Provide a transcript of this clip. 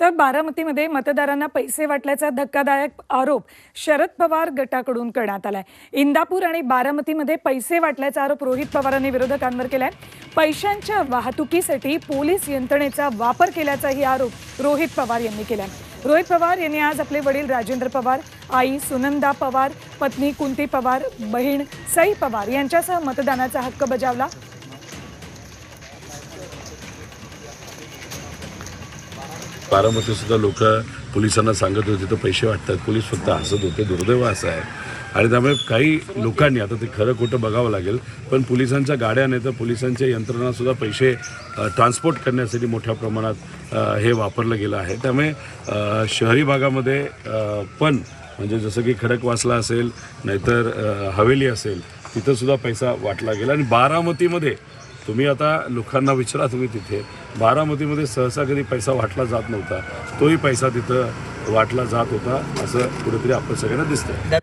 तर बारामतीमध्ये मतदारांना पैसे वाटल्याचा धक्कादायक आरोप शरद पवार गटाकडून करण्यात आलाय. इंदापूर आणि बारामतीमध्ये पैसे वाटल्याचा आरोप रोहित पवारांनी विरोधकांवर केलाय. पैशांच्या वाहतुकीसाठी पोलीस यंत्रणेचा वापर केल्याचाही आरोप रोहित पवार यांनी केलाय. रोहित पवार यांनी आज आपले वडील राजेंद्र पवार आई सुनंदा पवार पत्नी कुंती पवार बहीण सई पवार यांच्यासह मतदानाचा हक्क बजावला. बारामती सुद्धा लोक पोलिसांना सांगत होते तर पैसे वाटतात. पोलीस फक्त हसत होते दुर्दैव असं आहे. आणि त्यामुळे काही लोकांनी आता ते खरं खोटं बघावं लागेल पण पोलिसांच्या गाड्या नाही तर पोलिसांच्या यंत्रणासुद्धा पैसे ट्रान्सपोर्ट करण्यासाठी मोठ्या प्रमाणात हे वापरलं गेलं आहे. त्यामुळे शहरी भागामध्ये पण म्हणजे जसं की खडकवासला असेल नाहीतर हवेली असेल तिथंसुद्धा पैसा वाटला गेला. आणि बारामतीमध्ये तुम्ही आता लोकांना विचारा तुम्ही तिथे. बारामतीमध्ये सहसा कधी पैसा वाटला जात नव्हता तोही पैसा तिथं वाटला जात होता असं कुठेतरी आपण सगळ्यांना दिसतंय.